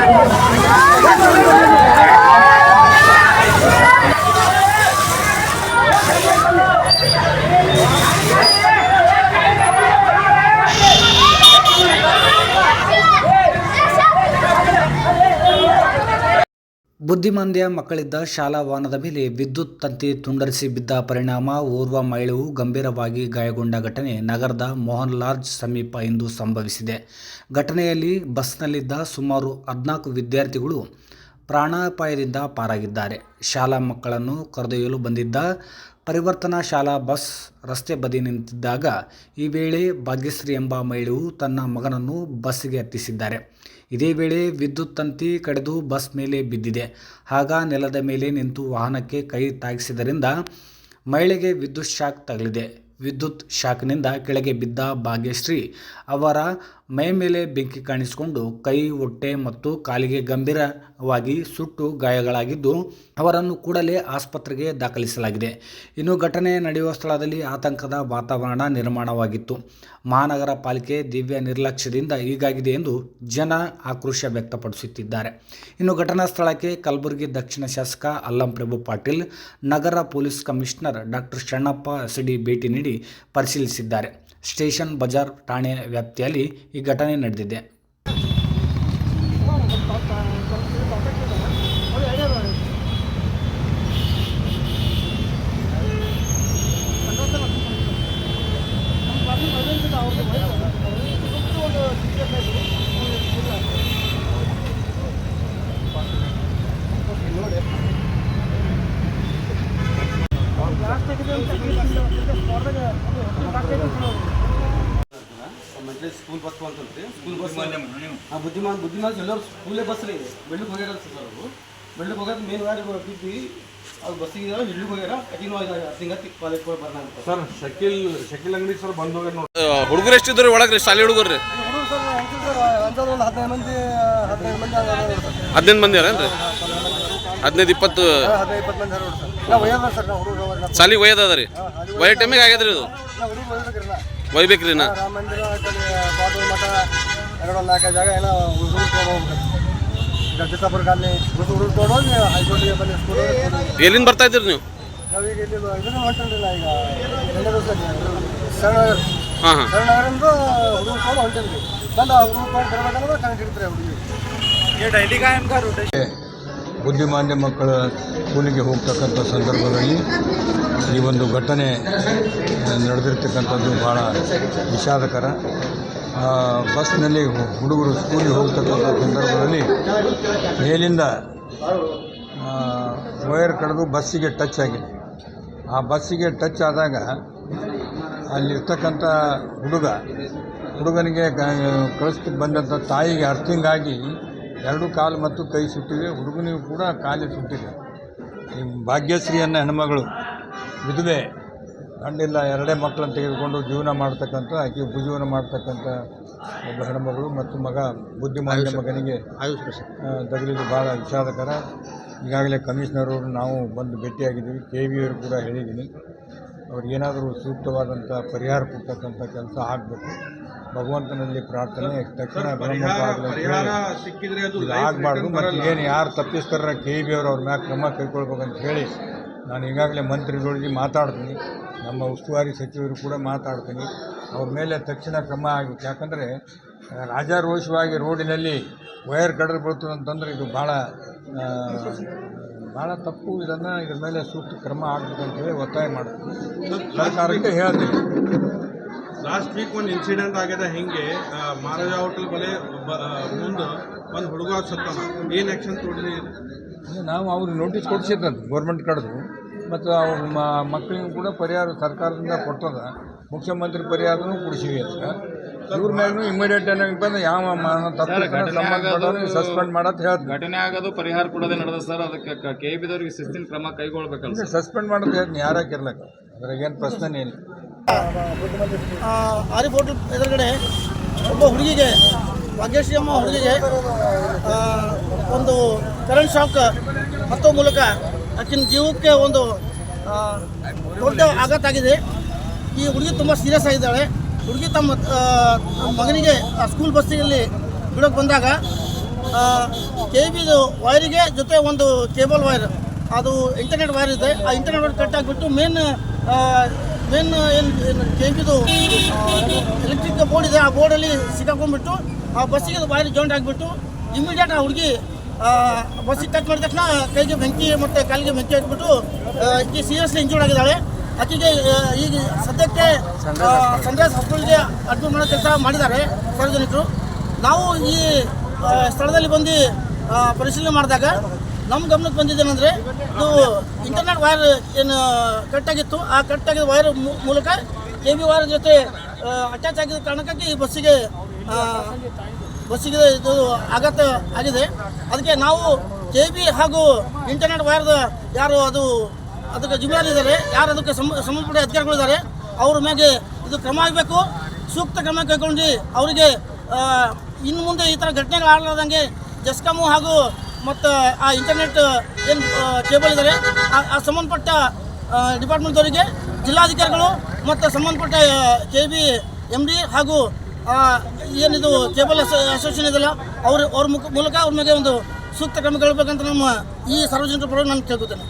Yeah. ಬುದ್ಧಿಮಾಂದ್ಯ ಮಕ್ಕಳಿದ್ದ ಶಾಲಾ ವಾಹನದ ಮೇಲೆ ವಿದ್ಯುತ್ ತಂತಿ ತುಂಡರಿಸಿ ಬಿದ್ದ ಪರಿಣಾಮ, ಓರ್ವ ಮಹಿಳೆಯು ಗಂಭೀರವಾಗಿ ಗಾಯಗೊಂಡ ಘಟನೆ ನಗರದ ಮೋಹನ್ ಲಾಡ್ಜ್ ಸಮೀಪ ಇಂದು ಸಂಭವಿಸಿದೆ. ಘಟನೆಯಲ್ಲಿ ಬಸ್ನಲ್ಲಿದ್ದ ಸುಮಾರು ಹದಿನಾಲ್ಕು ವಿದ್ಯಾರ್ಥಿಗಳು ಪ್ರಾಣಾಪಾಯದಿಂದ ಪಾರಾಗಿದ್ದಾರೆ. ಶಾಲಾ ಮಕ್ಕಳನ್ನು ಕರೆದೊಯ್ಯಲು ಬಂದಿದ್ದ ಪರಿವರ್ತನಾ ಶಾಲಾ ಬಸ್ ರಸ್ತೆ ಬದಿ ನಿಂತಿದ್ದಾಗ, ಈ ವೇಳೆ ಭಾಗ್ಯಶ್ರೀ ಎಂಬ ಮಹಿಳೆಯು ತನ್ನ ಮಗನನ್ನು ಬಸ್ಸಿಗೆ ಹತ್ತಿಸಿದ್ದಾರೆ. ಇದೇ ವೇಳೆ ವಿದ್ಯುತ್ ತಂತಿ ಕಡಿದು ಬಸ್ ಮೇಲೆ ಬಿದ್ದಿದೆ. ಆಗ ನೆಲದ ಮೇಲೆ ನಿಂತು ವಾಹನಕ್ಕೆ ಕೈ ತಾಗಿಸಿದ್ದರಿಂದ ಮಹಿಳೆಗೆ ವಿದ್ಯುತ್ ಶಾಕ್ ತಗಲಿದೆ. ವಿದ್ಯುತ್ ಶಾಕ್ನಿಂದ ಕೆಳಗೆ ಬಿದ್ದ ಭಾಗ್ಯಶ್ರೀ ಅವರ ಮೈ ಮೇಲೆ ಬೆಂಕಿ ಕಾಣಿಸಿಕೊಂಡು ಕೈ, ಹೊಟ್ಟೆ ಮತ್ತು ಕಾಲಿಗೆ ಗಂಭೀರವಾಗಿ ಸುಟ್ಟು ಗಾಯಗಳಾಗಿದ್ದು ಅವರನ್ನು ಕೂಡಲೇ ಆಸ್ಪತ್ರೆಗೆ ದಾಖಲಿಸಲಾಗಿದೆ. ಇನ್ನು ಘಟನೆ ನಡೆಯುವ ಸ್ಥಳದಲ್ಲಿ ಆತಂಕದ ವಾತಾವರಣ ನಿರ್ಮಾಣವಾಗಿತ್ತು. ಮಹಾನಗರ ಪಾಲಿಕೆ ದಿವ್ಯ ನಿರ್ಲಕ್ಷ್ಯದಿಂದ ಹೀಗಾಗಿದೆ ಎಂದು ಜನ ಆಕ್ರೋಶ ವ್ಯಕ್ತಪಡಿಸುತ್ತಿದ್ದಾರೆ. ಇನ್ನು ಘಟನಾ ಸ್ಥಳಕ್ಕೆ ಕಲಬುರಗಿ ದಕ್ಷಿಣ ಶಾಸಕ ಅಲ್ಲಂ ಪ್ರಭು ಪಾಟೀಲ್, ನಗರ ಪೊಲೀಸ್ ಕಮಿಷನರ್ ಡಾಕ್ಟರ್ ಶಣ್ಣಪ್ಪ ಸಿಡಿ ಭೇಟಿ ನೀಡಿ ಪರಿಶೀಲಿಸಿದ್ದಾರೆ. ಸ್ಟೇಷನ್ ಬಜಾರ್ ಠಾಣೆ ವ್ಯಾಪ್ತಿಯಲ್ಲಿ ಈ ಘಟನೆ ನಡೆದಿದೆ. ಸ್ಕೂಲ್ ಬಸ್ ಅಂತಂತೆ. ಸ್ಕೂಲ್ ಬಸ್ ಆ ಬುದ್ಧಿಮಾನ್ ಬುದ್ಧಿಮಾನ್ ಎಲ್ಲರೂ ಸ್ಕೂಲೇ ಬಸ್ ರೀ ಬೆಳ್ಳಕ್ಕೆ ಹೋಗ್ಯಾರ ಸರ್ ಅವರು. ಬೆಳ್ಳಕ್ಕೆ ಹೋಗೋದು ಮೇನ್ ಗಾಡಿ ಬಿದ್ದು ಅವ್ರು ಬಸ್ಸಿಗೆ ಹಿಡ್ಲಿಕ್ಕೆ ಹೋಗ್ಯಾರ ಕಠಿಣ ಸಿಂಗತಿ ಕಾಲೇಜ್ ಕೂಡ ಬರ್ನಾಗ ಸರ್ ಶಕಿಲ್ ಶಕಿಲ್ ಅಂಗಡಿ ಸರ್ ಬಂದ್ ಹೋಗ್ಯಾರ ನೋಡಿ. ಹುಡುಗರು ಎಷ್ಟಿದ್ರು ಒಳಗ್ರಿ ಶಾಲೆ ಹುಡುಗರು ರೀ ಹದಿನೈದು ಮಂದಿ ಹದಿನೈದು ಮಂದಿ ಹದಿನೈದು ಮಂದಿ ಅರೇನ್ರಿ ಹದಿನೈದು ಇಪ್ಪತ್ತು ಹದಿನೈದು ಇಪ್ಪತ್ತು ಮಂದಿ ಅದಾರ ಸರ್. ನಾವು ಒಯ್ಯದ ರೀ? ಒಯ್ಯ ಟೈಮಿಗೆ ಆಗ್ಯದ್ರಿ ಇದು? ಒಯ್ಬೇಕ್ರಿ ನಾ. ರಾಮ ಮಂದಿರ ಆ ಕಡೆ ಬಾದು ಮಠ ಎರಡು ಒಂದು ನಾಲ್ಕೈದು ಜಾಗ ಹುಡುಗರು ಈಗ ಕಾಲನಿ ಹುಡುಗರು ಹೈಕೋರ್ಟಿಗೆ ಸ್ಕೂಲ್ ಎಲ್ಲಿಂದ ಬರ್ತಾ ಇದ್ದೀರಿ ನೀವು? ನಾವೀಗ ಇಲ್ಲಿ ಇದನ್ನ ಹೊಂಟಿಲ್ಲ ಈಗ ಸಣ್ಣ ಹಾಂ ಹಾಂ. ಶರಣರಿಂದ ಹುಡುಗರು ತೊಗೊಂಡು ಹೊಂಟಿದ್ವಿ. ಬಂದು ಆ ಹುಡುಗರು ತೊಗೊಂಡು ಬರ್ಬೇಕಂದ್ರೆ ಕನೆಕ್ಟ್ ಇರ್ತಾರೆ ಹುಡುಗಿ ಬುದ್ಧಿಮಾಂದ್ಯ ಮಕ್ಕಳ ಸ್ಕೂಲಿಗೆ ಹೋಗ್ತಕ್ಕಂಥ ಸಂದರ್ಭದಲ್ಲಿ ಈ ಒಂದು ಘಟನೆ ನಡೆದಿರ್ತಕ್ಕಂಥದ್ದು ಭಾಳ ವಿಷಾದಕರ. ಬಸ್ನಲ್ಲಿ ಹುಡುಗರು ಸ್ಕೂಲಿಗೆ ಹೋಗ್ತಕ್ಕಂಥ ಸಂದರ್ಭದಲ್ಲಿ ಮೇಲಿಂದ ವೈರ್ ಕಡಿದು ಬಸ್ಸಿಗೆ ಟಚ್ ಆಗಿದೆ. ಆ ಬಸ್ಸಿಗೆ ಟಚ್ ಆದಾಗ ಅಲ್ಲಿರ್ತಕ್ಕಂಥ ಹುಡುಗ, ಹುಡುಗನಿಗೆ ಕಳಿಸ್ತಿ ಬಂದಂಥ ತಾಯಿಗೆ ಅರ್ಥಿಂಗ್ ಆಗಿ ಎರಡು ಕಾಲು ಮತ್ತು ಕೈ ಸುಟ್ಟಿದೆ ಹುಡುಗನಿಗೂ ಕೂಡ ಕಾಲು ಸುಟ್ಟಿದೆ. ಈ ಭಾಗ್ಯಶ್ರೀ ಅನ್ನೋ ಹೆಣ್ಮಗಳು ವಿಧವೆ ಗಂಡಿಲ್ಲ ಎರಡೇ ಮಕ್ಕಳನ್ನು ತೆಗೆದುಕೊಂಡು ಜೀವನ ಮಾಡ್ತಕ್ಕಂಥ ಆಕೆ ಉಪಜೀವನ ಮಾಡ್ತಕ್ಕಂಥ ಒಬ್ಬ ಹೆಣ್ಮಗಳು ಮತ್ತು ಮಗ ಬುದ್ಧಿಮಾನ್ಯ ಮಗನಿಗೆ ತಗಲಿದ್ದು ತಗುಲಿದ್ದು ಭಾಳ ವಿಷಾದಕರ. ಈಗಾಗಲೇ ಕಮಿಷನರ್ ಅವರು ನಾವು ಬಂದು ಭೇಟಿಯಾಗಿದ್ದೀವಿ. ಕೆ ವಿ ಅವರು ಕೂಡ ಹೇಳಿದ್ದೀನಿ. ಅವ್ರಿಗೇನಾದರೂ ಸೂಕ್ತವಾದಂಥ ಪರಿಹಾರ ಕೊಡ್ತಕ್ಕಂಥ ಕೆಲಸ ಆಗಬೇಕು. ಭಗವಂತನಲ್ಲಿ ಪ್ರಾರ್ಥನೆ ತಕ್ಷಣ ಇದು ಆಗಬಾರ್ದು ಮತ್ತು ಏನು ಯಾರು ತಪ್ಪಿಸ್ತಾರ ಕೆ ಬಿ ಅವರು ಅವ್ರ ಮ್ಯಾಗ ಕ್ರಮ ಕೈಗೊಳ್ಬೇಕಂತ ಹೇಳಿ ನಾನು ಈಗಾಗಲೇ ಮಂತ್ರಿಗಳಿಗೆ ಮಾತಾಡ್ತೀನಿ. ನಮ್ಮ ಉಸ್ತುವಾರಿ ಸಚಿವರು ಕೂಡ ಮಾತಾಡ್ತೀನಿ. ಅವ್ರ ಮೇಲೆ ತಕ್ಷಣ ಕ್ರಮ ಆಗಬೇಕು. ಯಾಕಂದರೆ ರಾಜಾರೋಷವಾಗಿ ರೋಡಿನಲ್ಲಿ ವೈರ್ ಕಡಲು ಬೀಳ್ತದೆ ಅಂತಂದ್ರೆ ಇದು ಭಾಳ ಭಾಳ ತಪ್ಪು. ಇದನ್ನು ಇದ್ರ ಮೇಲೆ ಸೂಕ್ತ ಕ್ರಮ ಆಗಬೇಕಂತ ಹೇಳಿ ಒತ್ತಾಯ ಮಾಡ್ತೀನಿ. ಸರ್ಕಾರಕ್ಕೆ ಹೇಳ್ತೀನಿ. ಲಾಸ್ಟ್ ವೀಕ್ ಒಂದು ಇನ್ಸಿಡೆಂಟ್ ಆಗ್ಯದ ಹೆಂಗೆ ಮಹಾರಾಜ ಹೋಟೆಲ್ ಬಲೆ ಮುಂದೆ ಒಂದು ಹುಡುಗ ಸತ್ತಾನ ಏನು ಆ್ಯಕ್ಷನ್ ತೊಗೊಂಡಿರಿ ಅದೇ ನಾವು ಅವ್ರಿಗೆ ನೋಟಿಸ್ ಕೊಡಿಸಿದ್ದಂತ ಗೌರ್ಮೆಂಟ್ ಕಡೆದು. ಮತ್ತು ಅವ್ರ ಮಕ್ಕಳಿಗೆ ಕೂಡ ಪರಿಹಾರ ಸರ್ಕಾರದಿಂದ ಕೊಟ್ಟದ ಮುಖ್ಯಮಂತ್ರಿ ಪರಿಹಾರನೂ ಕೊಡಿಸಿವಿ ಅಂತ ಇವ್ರ ಮೇಲೂ ಇಮಿಡಿಯೇಟ್ ಏನಾಗಿ ಬಂದು ಯಾವ ಮ- ತಪ್ಪು ಸಸ್ಪೆಂಡ್ ಮಾಡತ್ ಹೇಳ್ ಘಟನೆ ಆಗೋದು ಪರಿಹಾರ ಕೊಡೋದೇ ನಡೆದ ಸರ್ ಅದಕ್ಕೆ ಕೆ ಬಿದವ್ರಿಗೆ ಶಿಸ್ತಿನ ಕ್ರಮ ಕೈಗೊಳ್ಬೇಕಲ್ಲ ಸಸ್ಪೆಂಡ್ ಮಾಡೋದು ಹೇಳ್ತೀನಿ ಯಾರಾಕಿರ್ಲಕ್ಕ ಅದ್ರಾಗ ಏನು ಪ್ರಶ್ನೆ ಇಲ್ಲ. ಆರಿಫ್ ಹೋಟೆಲ್ ಎದುರುಗಡೆ ಒಬ್ಬ ಹುಡುಗಿಗೆ ಭಾಗ್ಯಶ್ರೀ ಅಮ್ಮ ಹುಡುಗಿಗೆ ಒಂದು ಕರೆಂಟ್ ಶಾಕ್ ಹತ್ತೋ ಮೂಲಕ ಆಕಿನ ಜೀವಕ್ಕೆ ಒಂದು ದೊಡ್ಡ ಆಘಾತ ಆಗಿದೆ. ಈ ಹುಡುಗಿ ತುಂಬ ಸೀರಿಯಸ್ ಆಗಿದ್ದಾಳೆ. ಹುಡುಗಿ ತಮ್ಮ ಮಗನಿಗೆ ಆ ಸ್ಕೂಲ್ ಬಸ್ಸಿನಲ್ಲಿ ಬಿಡೋಕೆ ಬಂದಾಗ ಕೆ ಬಿದು ವೈರಿಗೆ ಜೊತೆ ಒಂದು ಕೇಬಲ್ ವೈರ್ ಅದು ಇಂಟರ್ನೆಟ್ ವೈರ್ ಇದೆ. ಆ ಇಂಟರ್ನೆಟ್ ವೈರ್ ಕಟ್ ಆಗಿಬಿಟ್ಟು ಮೇನ್ ಏನು ಬಿದು ಎಲೆಕ್ಟ್ರಿಕ್ ಬೋರ್ಡ್ ಇದೆ ಆ ಬೋರ್ಡಲ್ಲಿ ಸಿಕ್ಕಾಕೊಂಡ್ಬಿಟ್ಟು, ಆ ಬಸ್ಸಿಗೆ ಜೋಂಡ್ ಜಾಯಿಂಟ್ ಆಗಿಬಿಟ್ಟು ಇಮಿಡಿಯೇಟ್ ಆ ಹುಡುಗಿ ಬಸ್ಸಿಗೆ ಟಚ್ ಮಾಡಿದ ತಕ್ಷಣ, ಕೈಗೆ ಬೆಂಕಿ ಮತ್ತು ಕಾಲಿಗೆ ಬೆಂಕಿ ಹಾಕ್ಬಿಟ್ಟು ಈಕೆ ಸೀರಿಯಸ್ಲಿ ಇಂಜೂರ್ಡ್ ಆಗಿದ್ದಾಳೆ. ಆಕೆಗೆ ಈಗ ಸದ್ಯಕ್ಕೆ ಸನ್ರೈಸ್ ಹಾಸ್ಪಿಟಲ್ಗೆ ಅಡ್ಮಿಟ್ ಮಾಡೋ ಕೆಲಸ ಮಾಡಿದ್ದಾರೆ, ಸಾರ್ವಜನಿಕರು. ನಾವು ಈ ಸ್ಥಳದಲ್ಲಿ ಬಂದು ಪರಿಶೀಲನೆ ಮಾಡಿದಾಗ ನಮ್ಮ ಗಮನಕ್ಕೆ ಬಂದಿದ್ದೇನೆಂದರೆ, ಇದು ಇಂಟರ್ನೆಟ್ ವೈರ್ ಏನು ಕಟ್ಟಾಗಿತ್ತು ಆ ಕಟ್ಟಾಗಿದ್ದ ವೈರ್ ಮೂಲಕ ಕೆ ಬಿ ವೈರ್ ಜೊತೆ ಅಟ್ಯಾಚ್ ಆಗಿದ್ದ ಕಾರಣಕ್ಕಾಗಿ ಈ ಬಸ್ಸಿಗೆ ಬಸ್ಸಿಗೆ ಇದು ಆಘಾತ ಆಗಿದೆ. ಅದಕ್ಕೆ ನಾವು ಕೆ ಬಿ ಹಾಗೂ ಇಂಟರ್ನೆಟ್ ವೈರ್ದ ಯಾರು ಅದು, ಅದಕ್ಕೆ ಇದ್ದಾರೆ. ಯಾರು ಅದಕ್ಕೆ ಸಂಬ ಸಂಬಂಧಪಟ್ಟ ಅಧಿಕಾರಿಗಳಿದ್ದಾರೆ ಅವ್ರ ಮ್ಯಾಗೆ ಇದು ಕ್ರಮ ಆಗಬೇಕು. ಸೂಕ್ತ ಕ್ರಮ ಕೈಗೊಂಡು ಅವರಿಗೆ ಇನ್ನು ಮುಂದೆ ಈ ಥರ ಘಟನೆಗಳು ಆಗಲಾರ್ದಂಗೆ ಜಸ್ಕಾಮು ಹಾಗೂ ಮತ್ತು ಆ ಇಂಟರ್ನೆಟ್ ಏನು ಕೇಬಲ್ ಇದ್ದಾರೆ ಆ- ಸಂಬಂಧಪಟ್ಟ ಡಿಪಾರ್ಟ್ಮೆಂಟ್ದವರಿಗೆ ಜಿಲ್ಲಾಧಿಕಾರಿಗಳು ಮತ್ತು ಸಂಬಂಧಪಟ್ಟ ಕೆ ಬಿ ಎಂ ಡಿ ಹಾಗೂ ಏನಿದು ಕೇಬಲ್ ಅಸೋ ಅಸೋಸಿಯೇಷನ್ ಇದೆಯಲ್ಲ ಅವ್ರ ಅವ್ರ ಮುಖ, ಮೂಲಕ ಅವ್ರ ಮೇಲೆ ಒಂದು ಸೂಕ್ತ ಕ್ರಮ ಕೇಳಬೇಕಂತ ನಮ್ಮ ಈ ಸಾರ್ವಜನಿಕ ಪರವಾಗಿ ನಾನು ಕೇಳ್ಕೊತೇನೆ.